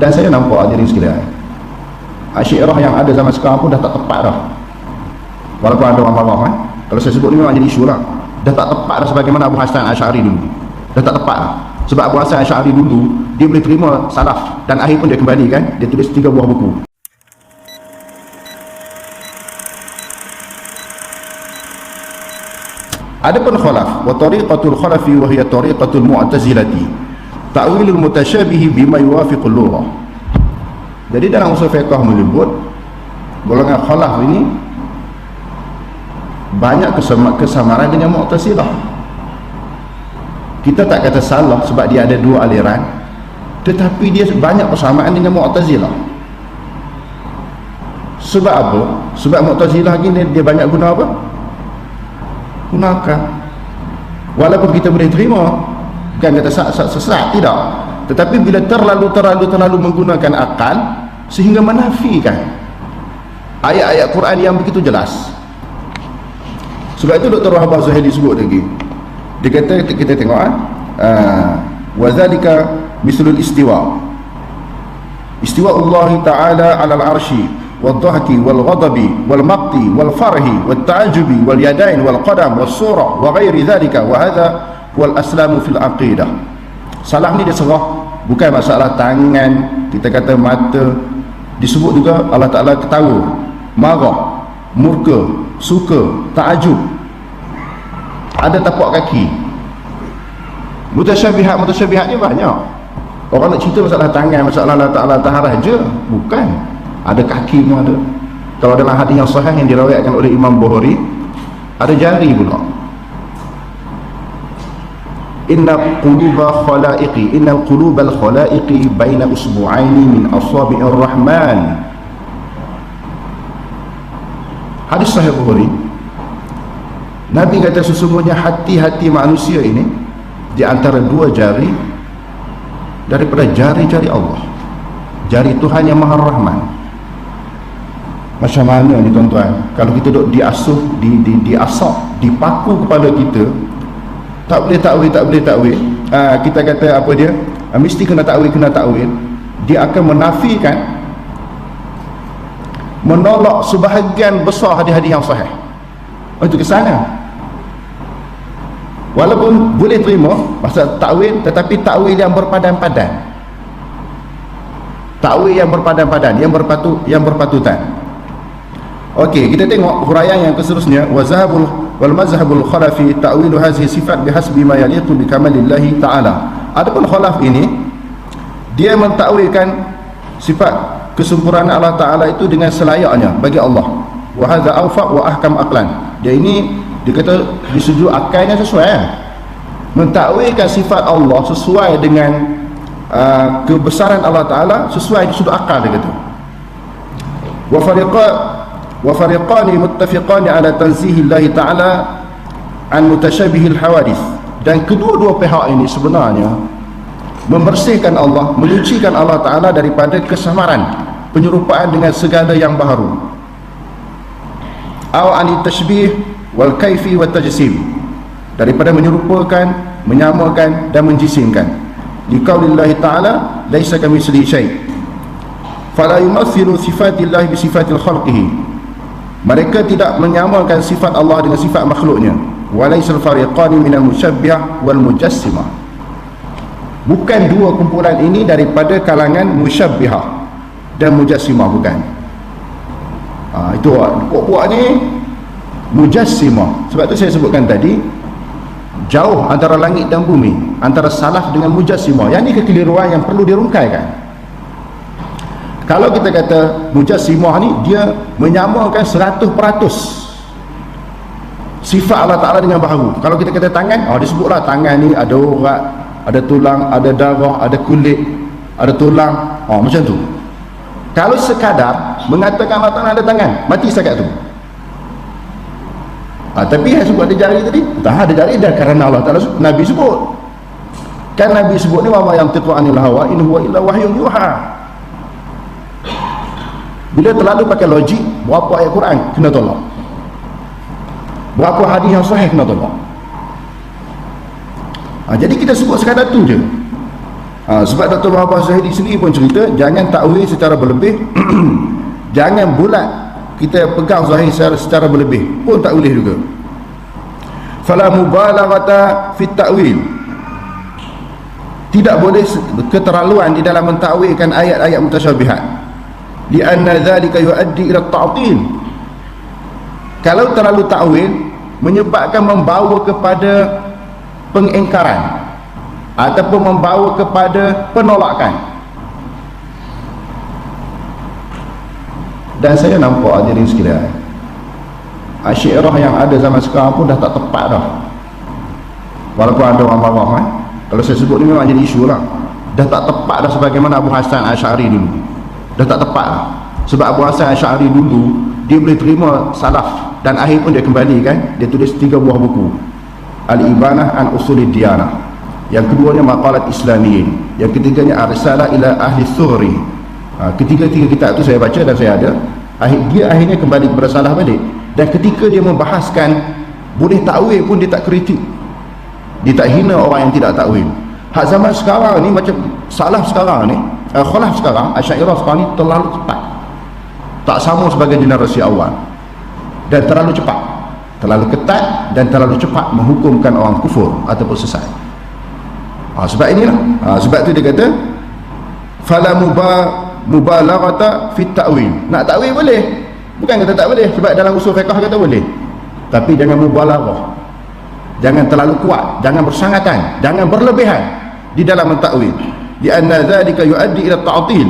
dan saya nampak hadirin sekalian Asyirah yang ada zaman sekarang pun dah tak tepat dah. Walaupun ada orang marah eh? kalau saya sebut ni memang jadi isu lah. Dah tak tepat dah sebagaimana Abu Hassan Ash'ari dulu. Dah tak tepat lah sebab Abu Hassan Ash'ari dulu dia boleh terima salaf. Dan akhir pun dia kembali kan. Dia tulis tiga buah buku. Adapun khalaf wa tariqatul khalafi wa hiya tariqatul mu'tazilati ta'wilul mutasyabihi bima yuwafiqul lughah jadi dalam usul fiqh menyebut golongan khalaf ini banyak kesama kesamaran dengan mu'tazilah kita tak kata salah sebab dia ada dua aliran tetapi dia banyak persamaan dengan mu'tazilah sebab apa? sebab mu'tazilah ni dia banyak guna apa? gunakan walaupun kita boleh terima bukan kata sesat tidak tetapi bila terlalu terlalu terlalu menggunakan akal sehingga menafikan ayat-ayat Quran yang begitu jelas sebab itu Dr. Wahbah Zuhaili sebut lagi dia kata kita tengok ah wazalika mislul istiwa istiwa Allah Ta'ala ala al-arshi والضحك والغضب والمقت والفرح والتعجب واليدين والقدم والصورة وغير ذلك وهذا wal aslamu fil aqidah. Salam ni dia serah. Bukan masalah tangan kita kata mata. Disebut juga Allah Ta'ala ketawa. Marah murka suka ta'ajub ada tapak kaki. Mutasyabihat mutasyabihat ni banyak. Orang nak cerita masalah tangan masalah Allah Ta'ala taharah je bukan. Ada kaki pun ada. Kalau dalam hadis yang sahih yang dirawatkan oleh Imam Bukhari ada jari pula inna quluba khalaiqi inna qulubal khalaiqi baina usbu'aini min asabi'ir rahman. Hadis sahih Bukhari. Nabi kata sesungguhnya hati-hati manusia ini di antara dua jari daripada jari-jari Allah. Jari Tuhan yang Maha Rahman. Macam mana ni tuan-tuan? Kalau kita duduk diasuh di di diasap dipaku kepada kita tak boleh takwil tak boleh takwil ha, kita kata apa dia? Ha, mesti kena takwil kena takwil. Dia akan menafikan menolak sebahagian besar hadis-hadis yang sahih. Oh, itu ke sana walaupun boleh terima pasal takwil tetapi takwil yang berpadan-padan. Takwil yang berpadan-padan yang berpatut yang berpatutan Okey, kita tengok huraian yang seterusnya wa zahabul wal mazhabul khalafi ta'wilu hadhihi sifat bihasbi ma yaliqu bi kamalillahi ta'ala. Adapun khalaf ini dia mentakwilkan sifat kesempurnaan Allah Taala itu dengan selayaknya bagi Allah. Wa hadza awfaq wa ahkam aqlan. Dia ini dia kata akalnya sesuai kan? Mentakwilkan sifat Allah sesuai dengan uh, kebesaran Allah Taala sesuai sudut akal dia kata. Wa fariqa وفريقان متفقان على تنزيه الله تعالى عن متشابه الحوادث dan kedua-dua pihak ini sebenarnya membersihkan Allah menyucikan Allah Ta'ala daripada kesamaran penyerupaan dengan segala yang baharu aw ani tashbih wal kaifi wa tajsim. Daripada menyerupakan menyamakan dan menjisimkan. Liqaulillahi ta'ala laisa kamitsli sedih syait fala yumathilu sifatillahi bisifatil khalqihi mereka tidak menyamakan sifat Allah dengan sifat makhluknya. Walaisal fariqani minal musyabbihah wal mujassimah. Bukan dua kumpulan ini daripada kalangan musyabbihah dan mujassimah bukan. Ha, itu puak-puak ni. Mujassimah. Sebab tu saya sebutkan tadi jauh antara langit dan bumi antara salaf dengan mujassimah. Yang ni kekeliruan yang perlu dirungkaikan kalau kita kata mujassimah ni dia menyamakan 100% sifat Allah Ta'ala dengan baharu kalau kita kata tangan, oh disebutlah tangan ni ada urat, ada tulang, ada darah, ada kulit ada tulang, oh macam tu. Kalau sekadar mengatakan Allah Ta'ala ada tangan, mati setakat tu. Ha, tapi yang sebut ada jari tadi tak ada jari dah kerana Allah Ta'ala Nabi sebut. Kan Nabi sebut ni wama yang titu anil hawa in huwa illa wahyun yuha bila terlalu pakai logik berapa ayat Quran kena tolak. Berapa hadis yang sahih kena tolak. Ha, jadi kita sebut sekadar tu je. Ha, sebab Dr. Muhammad Zahidi sendiri pun cerita jangan takwil secara berlebih jangan bulat kita pegang zahir secara, secara berlebih. Pun tak boleh juga. Fala mubalaghata fit ta'wil. Tidak boleh keterlaluan di dalam mentakwilkan ayat-ayat mutasyabihat li anna dhalika yuaddi ila ta'til. Kalau terlalu takwil menyebabkan membawa kepada pengingkaran ataupun membawa kepada penolakan. Dan saya nampak hadirin sekalian. Asyirah yang ada zaman sekarang pun dah tak tepat dah. Walaupun ada orang bawah eh? kalau saya sebut ni memang jadi isu lah. Dah tak tepat dah sebagaimana Abu Hassan Ash'ari dulu dah tak tepat lah. Sebab Abu Hassan Ash'ari dulu dia boleh terima salaf dan akhir pun dia kembali kan? Dia tulis tiga buah buku. Al-Ibanah an Usulid Diyanah. Yang keduanya Maqalat Islamiyin. Yang ketiganya Arsalah ila Ahli Thuri ha, ketiga-tiga kitab tu saya baca dan saya ada. Akhir, dia akhirnya kembali kepada salah balik. Dan ketika dia membahaskan boleh takwil pun dia tak kritik. Dia tak hina orang yang tidak takwil. Hak zaman sekarang ni macam salah sekarang ni uh, khalaf sekarang asyairah sekarang ni terlalu ketat tak sama sebagai generasi awal. Dan terlalu cepat. Terlalu ketat dan terlalu cepat menghukumkan orang kufur ataupun sesat. Ha, sebab inilah. Ha, sebab tu dia kata fala mubalaghata fit ta'wil. Nak ta'wil boleh. Bukan kata tak boleh sebab dalam usul fiqh kata boleh. Tapi jangan mubalaghah. Jangan terlalu kuat jangan bersangatan jangan berlebihan di dalam mentakwil di anna dhalika yuaddi ila ta'til.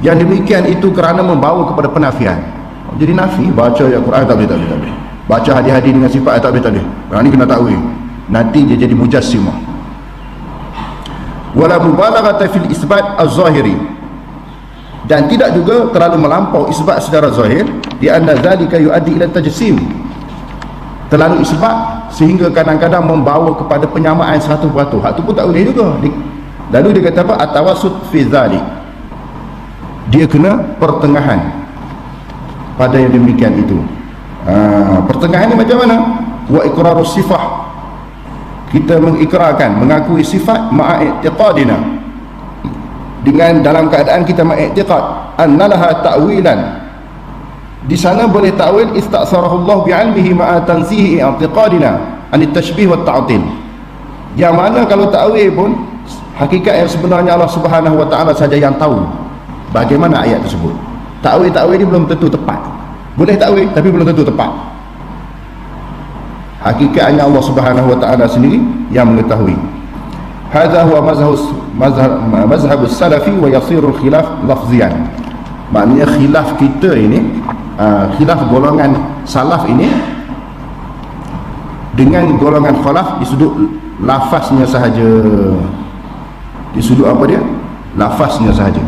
Yang demikian itu kerana membawa kepada penafian. Jadi nafi baca ayat Quran tak boleh tak boleh, tak boleh. baca hadis-hadis dengan sifat tak boleh tak boleh. Yang ni kena takwil nanti dia jadi mujassimah wala mubalaghata fil isbat az-zahiri. Dan tidak juga terlalu melampau isbat secara zahir di anna zalika yuaddi ila tajsim. Terlalu isbat sehingga kadang-kadang membawa kepada penyamaan 100% hak tu pun tak boleh juga. Lalu dia kata apa? Atawasud fi zalik. Dia kena pertengahan. Pada yang demikian itu. Ha, pertengahan ni macam mana? Wa iqrarus sifah. Kita mengikrarkan mengakui sifat ma'a i'tiqadina dengan dalam keadaan kita mengiktiqad annalaha ta'wilan di sana boleh ta'wil istaksarahu Allah bi'almihi ma'a tanzihi i'tiqadina an tashbih wa ta'til yang mana kalau ta'wil pun hakikat yang sebenarnya Allah subhanahu wa ta'ala saja yang tahu bagaimana ayat tersebut. Ta'wil-ta'wil ini belum tentu tepat. Boleh ta'wil tapi belum tentu tepat. Hakikatnya Allah subhanahu wa ta'ala sendiri yang mengetahui. Hadha huwa mazhab mazhab mazhab salafi wa yasiru khilaf lafzian. Maknanya khilaf kita ini uh, khilaf golongan salaf ini dengan golongan khalaf di sudut lafaznya sahaja. Di sudut apa dia? Lafaznya sahaja